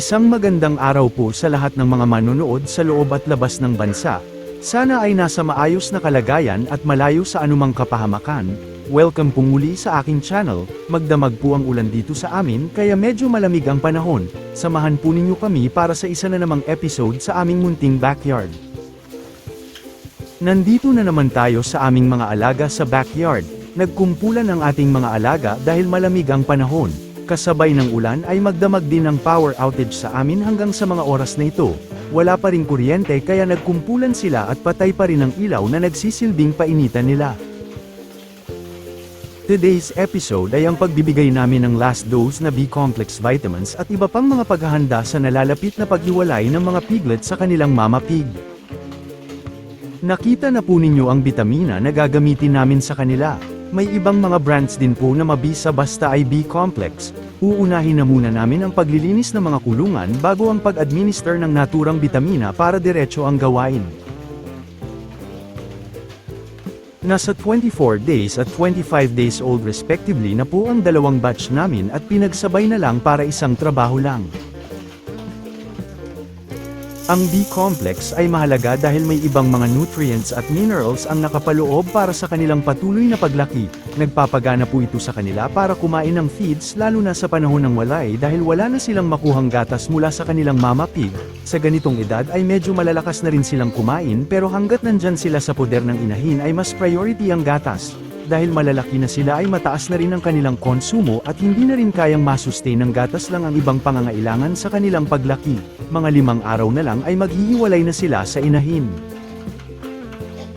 Isang magandang araw po sa lahat ng mga manonood sa loob at labas ng bansa. Sana ay nasa maayos na kalagayan at malayo sa anumang kapahamakan. Welcome po muli sa aking channel, magdamag po ang ulan dito sa amin kaya medyo malamig ang panahon. Samahan po ninyo kami para sa isa na namang episode sa aming munting backyard. Nandito na naman tayo sa aming mga alaga sa backyard. Nagkumpulan ang ating mga alaga dahil malamig ang panahon. Kasabay ng ulan ay magdamag din ng power outage sa amin hanggang sa mga oras na ito. Wala pa ring kuryente kaya nagkumpulan sila at patay pa rin ang ilaw na nagsisilbing painitan nila. Today's episode ay ang pagbibigay namin ng last dose na B-complex vitamins at iba pang mga paghahanda sa nalalapit na paghiwalay ng mga piglet sa kanilang mama pig. Nakita na po ninyo ang bitamina na gagamitin namin sa kanila. May ibang mga brands din po na mabisa basta ay B-complex. Uunahin na muna namin ang paglilinis ng mga kulungan bago ang pag-administer ng naturang bitamina para diretso ang gawain. Nasa 24 days at 25 days old respectively na po ang dalawang batch namin at pinagsabay na lang para isang trabaho lang. Ang B-complex ay mahalaga dahil may ibang mga nutrients at minerals ang nakapaloob para sa kanilang patuloy na paglaki. Nagpapagana po ito sa kanila para kumain ng feeds lalo na sa panahon ng walay dahil wala na silang makuhang gatas mula sa kanilang mama pig. Sa ganitong edad ay medyo malalakas na rin silang kumain pero hanggat nandyan sila sa poder ng inahin ay mas priority ang gatas dahil malalaki na sila ay mataas na rin ang kanilang konsumo at hindi na rin kayang masustain ng gatas lang ang ibang pangangailangan sa kanilang paglaki. Mga limang araw na lang ay maghihiwalay na sila sa inahin.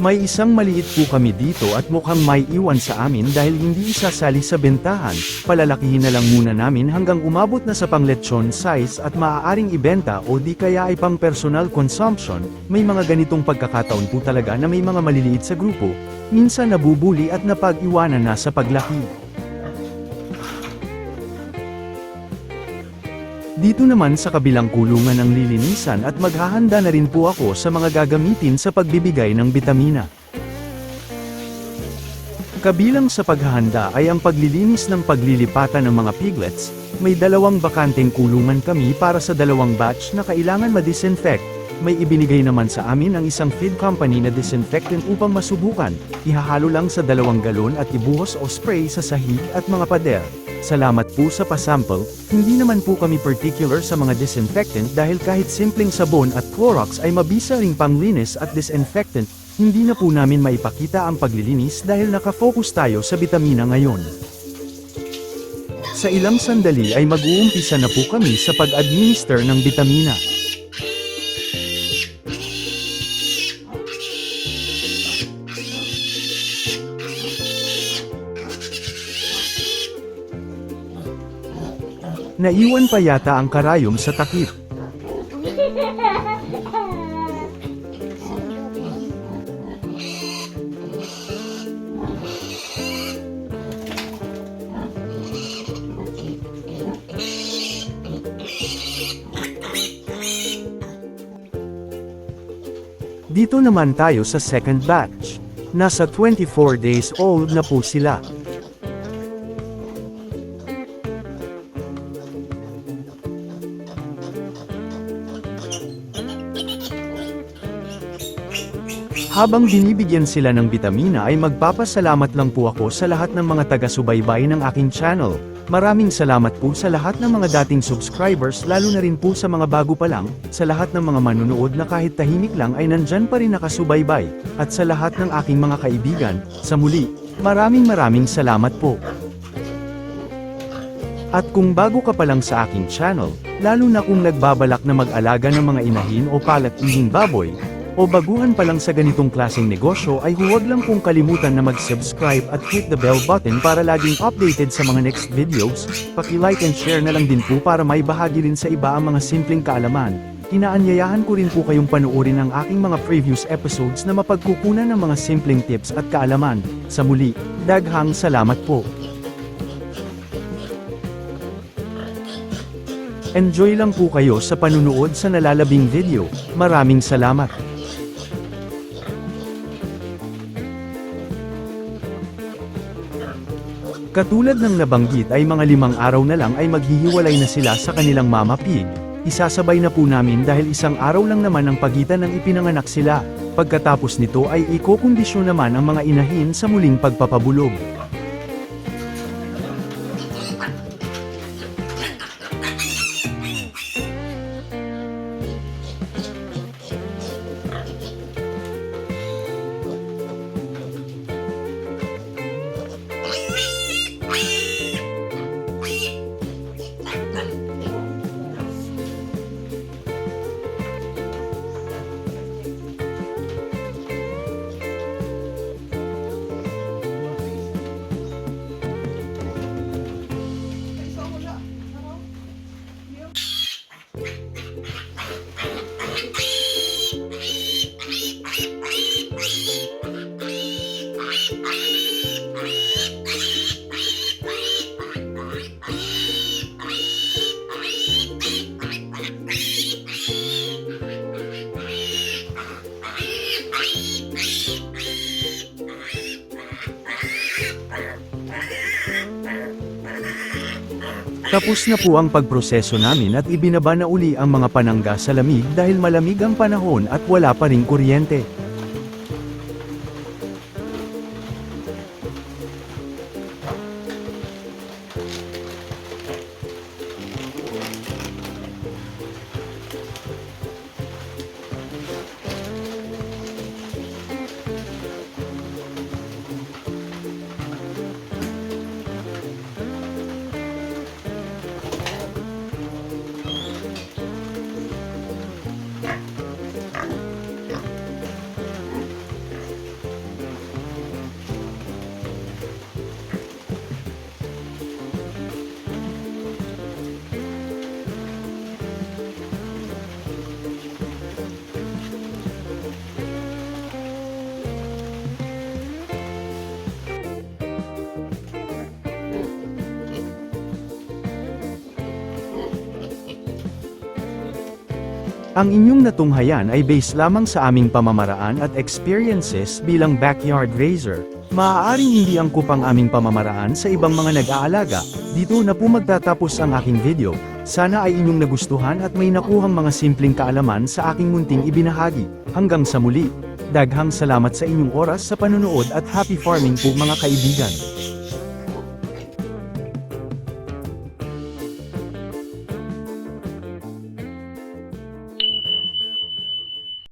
May isang maliit po kami dito at mukhang may iwan sa amin dahil hindi isasali sa bentahan, palalakihin na lang muna namin hanggang umabot na sa panglechon size at maaaring ibenta o di kaya ay pang personal consumption, may mga ganitong pagkakataon po talaga na may mga maliliit sa grupo, minsan nabubuli at napag-iwanan na sa paglaki. Dito naman sa kabilang kulungan ng lilinisan at maghahanda na rin po ako sa mga gagamitin sa pagbibigay ng bitamina. Kabilang sa paghahanda ay ang paglilinis ng paglilipatan ng mga piglets, may dalawang bakanteng kulungan kami para sa dalawang batch na kailangan ma-disinfect, may ibinigay naman sa amin ang isang feed company na disinfectant upang masubukan, ihahalo lang sa dalawang galon at ibuhos o spray sa sahig at mga pader. Salamat po sa pasample, hindi naman po kami particular sa mga disinfectant dahil kahit simpleng sabon at Clorox ay mabisa ring panglinis at disinfectant, hindi na po namin maipakita ang paglilinis dahil nakafocus tayo sa bitamina ngayon. Sa ilang sandali ay mag-uumpisa na po kami sa pag-administer ng bitamina. Naiwan pa yata ang karayom sa takip. Dito naman tayo sa second batch. Nasa 24 days old na po sila. Habang binibigyan sila ng bitamina ay magpapasalamat lang po ako sa lahat ng mga taga-subaybay ng aking channel. Maraming salamat po sa lahat ng mga dating subscribers lalo na rin po sa mga bago pa lang, sa lahat ng mga manunood na kahit tahimik lang ay nandyan pa rin nakasubaybay, at sa lahat ng aking mga kaibigan, sa muli, maraming maraming salamat po. At kung bago ka pa lang sa aking channel, lalo na kung nagbabalak na mag-alaga ng mga inahin o palat-ihing baboy, o baguhan pa lang sa ganitong klaseng negosyo ay huwag lang pong kalimutan na mag-subscribe at hit the bell button para laging updated sa mga next videos, paki-like and share na lang din po para may bahagi rin sa iba ang mga simpleng kaalaman. Inaanyayahan ko rin po kayong panuorin ang aking mga previous episodes na mapagkukunan ng mga simpleng tips at kaalaman. Sa muli, daghang salamat po. Enjoy lang po kayo sa panunood sa nalalabing video. Maraming salamat. Katulad ng nabanggit ay mga limang araw na lang ay maghihiwalay na sila sa kanilang mama pig. isasabay na po namin dahil isang araw lang naman ang pagitan ng ipinanganak sila. Pagkatapos nito ay ikokondisyon naman ang mga inahin sa muling pagpapabulog. Tapos na po ang pagproseso namin at ibinaba na uli ang mga panangga sa lamig dahil malamig ang panahon at wala pa ring kuryente. Ang inyong natunghayan ay based lamang sa aming pamamaraan at experiences bilang backyard raiser. Maaaring hindi angkop ang aming pamamaraan sa ibang mga nag-aalaga, dito na po magtatapos ang aking video. Sana ay inyong nagustuhan at may nakuhang mga simpleng kaalaman sa aking munting ibinahagi. Hanggang sa muli. Daghang salamat sa inyong oras sa panunood at happy farming po mga kaibigan.